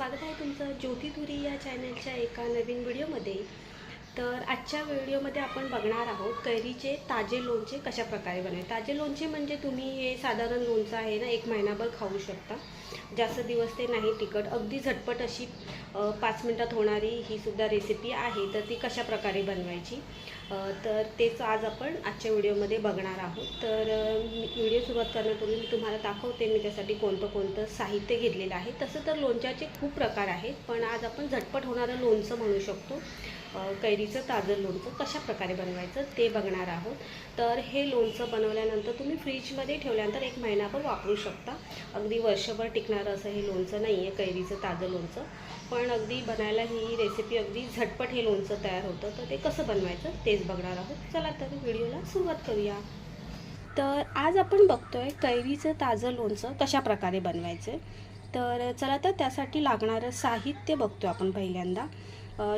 स्वागत आहे तुमचं ज्योतिधुरी या चॅनलच्या एका नवीन व्हिडिओमध्ये तर आजच्या व्हिडिओमध्ये आपण बघणार आहोत कैरीचे ताजे लोणचे कशा प्रकारे बनवायचे? ताजे लोणचे म्हणजे तुम्ही हे साधारण लोणचं आहे ना एक महिनाभर खाऊ शकता. जास्त दिवस ते नाही तिखट. अगदी झटपट अशी पाच मिनटात होणारी ही सुद्धा रेसिपी आहे. तर ती कशा प्रकारे बनवायची? तर तेच आज आपण आजच्या व्हिडिओमध्ये बघणार आहोत. तर व्हिडिओ सुरुवात करण्यापूर्वी मी तुम्हाला दाखवते मी त्यासाठी कोणतं कोणतं साहित्य घेतलेलं आहे. तसं तर लोणच्याचे खूप प्रकार आहेत पण आज आपण झटपट होणारं लोणचं म्हणू शकतो. कैरीचं ताजं लोणचं कशा प्रकारे बनवायचं ते बघणार आहोत. तर हे लोणचं बनवल्यानंतर तुम्ही फ्रीजमध्ये ठेवल्यानंतर एक महिनाभर वापरू शकता. अगदी वर्षभर टिकणारं असं हे लोणचं नाही आहे कैरीचं ताजं लोणचं. पण अगदी बनायला ही रेसिपी अगदी झटपट हे लोणचं तयार होतं. तर ते कसं बनवायचं तेच बघणार आहोत. चला तर व्हिडिओला सुरुवात करूया. तर आज आपण बघतोय कैरीचं ताजं लोणचं कशा प्रकारे बनवायचं. तर चला तर त्यासाठी लागणारं साहित्य बघतो आपण पहिल्यांदा.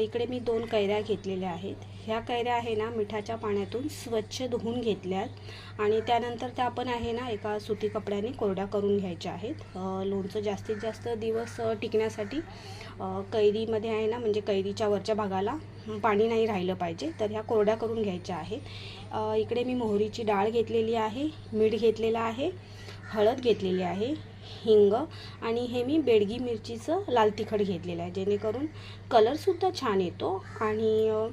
इकडे मी दोन कैऱ्या घेतलेल्या आहेत. ह्या कैऱ्या आहे ना मिठाच्या पाण्यातून स्वच्छ धुवून घेतल्यात आणि त्यानंतर त्या आपण आहे ना एका सुती कपड्याने कोरड्या करून घ्यायच्या आहेत. लोणचं जास्तीत जास्त दिवस टिकण्यासाठी कैरीमध्ये आहे ना म्हणजे कैरीच्या वरच्या भागाला पाणी नाही राहिलं पाहिजे तर ह्या कोरड्या करून घ्यायच्या आहेत. इकडे मी मोहरीची डाळ घेतलेली आहे मीठ घेतलेलं आहे हळद घेतलेली आहे हिंग आणि हे मी बेडगी मिरचीचं लाल तिखट घेतलेलं आहे. जेणेकरून कलरसुद्धा छान येतो आणि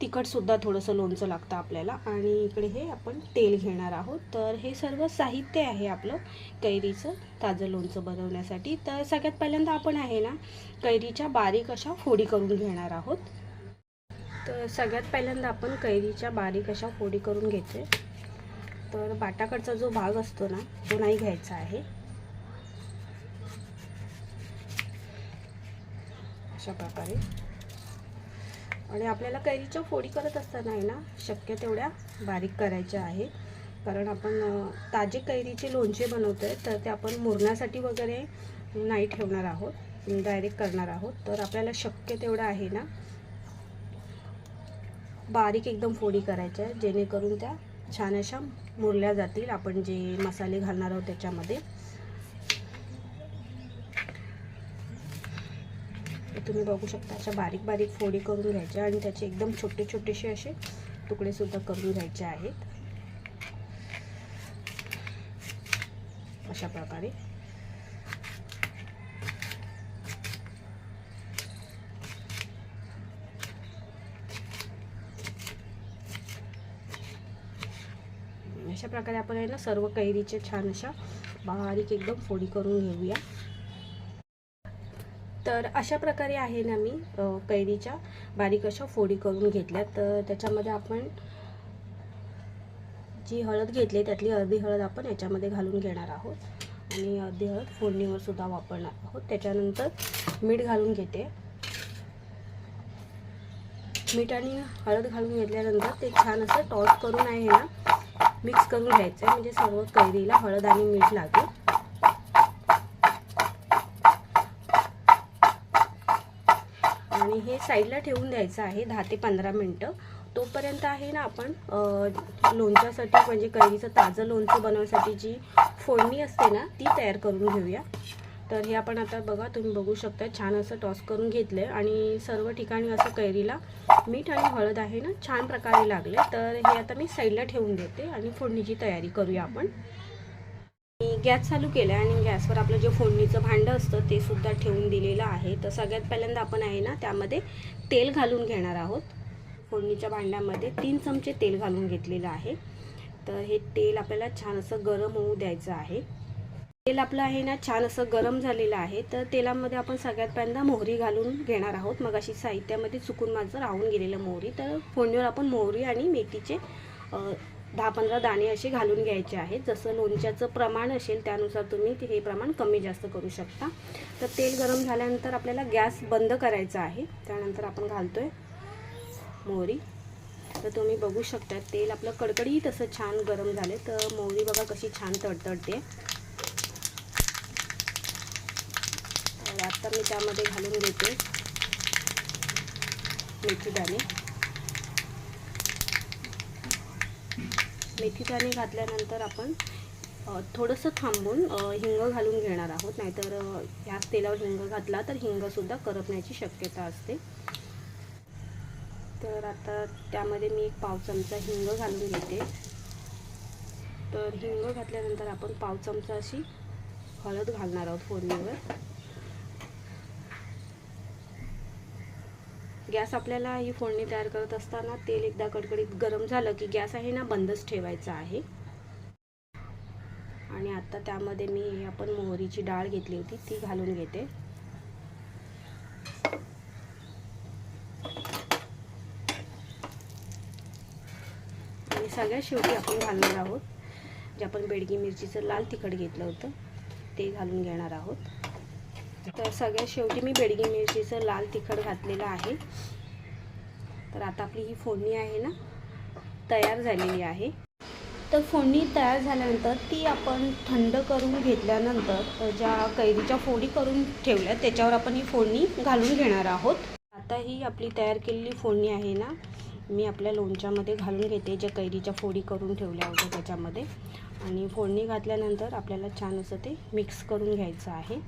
तिखटसुद्धा थोडंसं लोणचं लागतं आपल्याला. आणि इकडे हे आपण तेल घेणार आहोत. तर हे सर्व साहित्य आहे आपलं कैरीचं ताजं लोणचं बनवण्यासाठी. तर सगळ्यात पहिल्यांदा आपण आहे ना कैरीच्या बारीक अशा फोडी करून घेणार आहोत. तर सगळ्यात पहिल्यांदा आपण कैरीच्या बारीक अशा फोडी करून घेतो तर बाटाकडचा जो भाग असतो ना तो नाही घ्यायचा आहे. अशा प्रकारे आणि आपल्याला कैरीच्या फोडी करत असताना आहे ना शक्य तेवढ्या बारीक करायच्या आहेत. कारण आपण ताजे कैरीचे लोणचे बनवतो आहे तर ते आपण मुरण्यासाठी वगैरे नाही ठेवणार आहोत. डायरेक्ट करणार आहोत. तर आपल्याला शक्य तेवढं आहे ना बारीक एकदम फोडी करायच्या आहे जेणेकरून त्या छान अशा मुरल्या जातील. आपण जे मसाले घालणार आहोत त्याच्यामध्ये. तुम्ही बघू शकता अशा बारीक बारीक फोडी करून घ्यायच्या आणि त्याचे एकदम छोटे छोटेसे असे तुकडे सुद्धा करून घ्यायचे आहेत. अशा प्रकारे. अशा प्रकारे आपण आहे ना सर्व कैरीचे छान अशा बारीक एकदम फोडी करून घेऊया. तर अशा प्रकारे आहे ना मी कैरीच्या बारीक अशा फोडी करून घेतल्या. तर त्याच्यामध्ये आपण जी हळद घेतली त्यातली अर्धी हळद आपण याच्यामध्ये घालून घेणार आहोत. आणि अर्धी हळद फोडणीवर सुद्धा वापरणार आहोत. त्याच्यानंतर मीठ घालून घेते. मीठ आणि हळद घालून घेतल्यानंतर ते छान असं टॉस करून आहे ना मिक्स करून घ्यायचं आहे. म्हणजे सर्व कैरीला हळद आणि मीठ लागेल. आणि हे साईडला ठेवून द्यायचं आहे दहा ते पंधरा मिनटं. तोपर्यंत आहे ना आपण लोणच्यासाठी म्हणजे कैरीचं ताजं लोणचं बनवण्यासाठी जी फोडणी असते ना ती तयार करून घेऊया. तर हे आपण आता बघा तुम्ही बघू शकता छान असं टॉस करून घेतलं आहे आणि सर्व ठिकाणी असं कैरीला मीठ आणि हळद आहे ना छान प्रकारे लागले. तर हे आता मी साईडला ठेवून देते आणि फोडणीची तयारी करूया आपण. गॅस चालू केला आणि गॅसवर आपलं जे फोडणीचं भांडं असतं ते सुद्धा ठेवून दिलेलं आहे. तर सगळ्यात पहिल्यांदा आपण आहे ना त्यामध्ये तेल घालून घेणार आहोत. फोडणीच्या भांड्यामध्ये तीन चमचे तेल घालून घेतलेलं आहे. तर हे तेल आपल्याला छान असं गरम होऊ द्यायचं आहे. तेल आपलं आहे ना छान असं गरम झालेलं आहे. तर तेलामध्ये आपण सगळ्यात पहिल्यांदा मोहरी घालून घेणार आहोत. मग अशी साहित्यामध्ये चुकून माझं राहून गेलेलं मोहरी. तर फोडणीवर आपण मोहरी आणि मेथीचे दहा पंधरा दाणे असे घालून घ्यायचे आहेत. जसं लोणच्याचं प्रमाण असेल त्यानुसार तुम्ही ते हे प्रमाण कमी जास्त करू शकता. तर तेल गरम झाल्यानंतर आपल्याला गॅस बंद करायचा आहे. त्यानंतर आपण घालतोय मोहरी. तर तुम्ही बघू शकता तेल आपलं कडकडीत तसं छान गरम झाले तर मोहरी बघा कशी छान तडतडते. आता मी त्यामध्ये घालून घेते मेथी दाणे मेथी दाणे घातल्यानंतर आपण थोडंसं थांबून हिंग घालून घेणार आहोत. नाहीतर ह्याच तेलावर हिंग घातला तर हिंगसुद्धा करपण्याची शक्यता असते. तर आता त्यामध्ये मी एक पाव चमचा हिंग घालून घेते. तर हिंग घातल्यानंतर आपण पाव चमचा अशी हळद घालणार आहोत फोडणीवर. गॅस आपल्याला ही फोडणी तयार करत असताना तेल एकदा कडकडीत गरम झालं की गॅस आहे ना बंदच ठेवायचा आहे. आणि आता त्यामध्ये मी आपण मोहरीची डाळ घेतली होती ती घालून घेते. आणि सगळ्यात शेवटी आपण घालणार आहोत जे आपण बेडगी मिरचीचं लाल तिखट घेतलं होतं ते घालून घेणार आहोत. तर सगळ्यात शेवटी मी बेडगी मिरचीचं लाल तिखट घातलेलं आहे. तर आता आपली ही फोडणी आहे ना तयार झालेली आहे. तर फोडणी तयार झाल्यानंतर ती आपण थंड करून घेतल्यानंतर ज्या कैरीच्या फोडी करून ठेवल्या त्याच्यावर आपण ही फोडणी घालून घेणार आहोत. आता ही आपली तयार केलेली फोडणी आहे ना मी आपल्या लोणच्यामध्ये घालून घेते ज्या कैरीच्या फोडी करून ठेवल्या होत्या त्याच्यामध्ये. आणि फोडणी घातल्यानंतर आपल्याला छान असं ते मिक्स करून घ्यायचं आहे.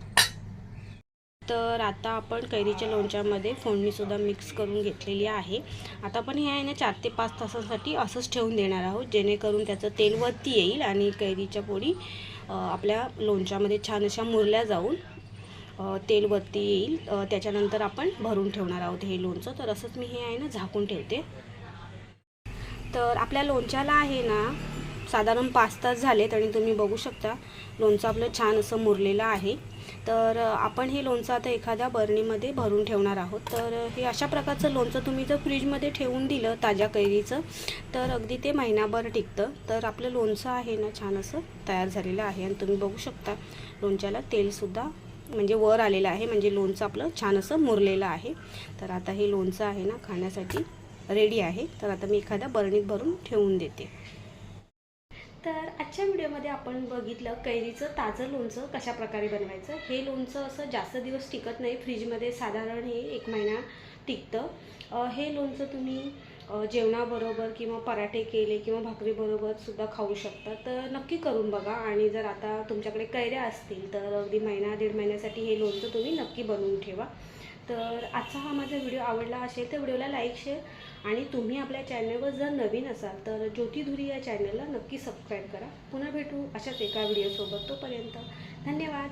तर आता आपण कैरीच्या लोणच्यामध्ये फोडणीसुद्धा मिक्स करून घेतलेली आहे. आता आपण हे आहे ना चार ते पाच तासांसाठी असंच ठेवून देणार आहोत जेणेकरून त्याचं तेल वरती येईल आणि कैरीच्या पोळी आपल्या लोणच्यामध्ये छान अशा मुरल्या जाऊन तेल वरती येईल. त्याच्यानंतर आपण भरून ठेवणार आहोत हे लोणचं. तर असंच मी हे आहे ना झाकून ठेवते. तर आपल्या लोणच्याला आहे ना साधारण पाच तास झालेत आणि तुम्ही बघू शकता लोणचं आपलं छान असं मुरलेलं आहे. तर आपण हे लोणचं आता एखाद्या बरणीमध्ये भरून ठेवणार आहोत. तर हे अशा प्रकारचं लोणचं तुम्ही जर फ्रीजमध्ये ठेवून दिलं ताज्या कैरीचं तर अगदी ते महिनाभर टिकतं. तर आपलं लोणचं आहे ना छान असं तयार झालेलं आहे आणि तुम्ही बघू शकता लोणच्याला तेलसुद्धा म्हणजे वर आलेलं आहे म्हणजे लोणचं आपलं छान असं मुरलेलं आहे. तर आता हे लोणचं आहे ना खाण्यासाठी रेडी आहे. तर आता मी एखाद्या बरणीत भरून ठेवून देते. तर आजच्या व्हिडिओमध्ये आपण बघितलं कैरीचं ताजं लोणचं कशा प्रकारे बनवायचं. हे लोणचं असं जास्त दिवस टिकत नाही. फ्रीजमध्ये साधारण हे एक महिना टिकतं. हे लोणचं तुम्ही जेवणाबरोबर किंवा पराठे केले किंवा भाकरीबरोबर सुद्धा खाऊ शकता. तर नक्की करून बघा. आणि जर आता तुमच्याकडे कैऱ्या असतील तर अगदी महिना दीड महिन्यासाठी हे लोणचं तुम्ही नक्की बनवून ठेवा. तर आजचा हा माझा व्हिडिओ आवडला असेल तर व्हिडिओला लाईक शेअर आणि तुम्ही आपल्या चॅनलवर जर नवीन असाल तर ज्योती धुरी या चॅनलला नक्की सबस्क्राईब करा. पुन्हा भेटू अशाच एका व्हिडिओसोबत तोपर्यंत धन्यवाद.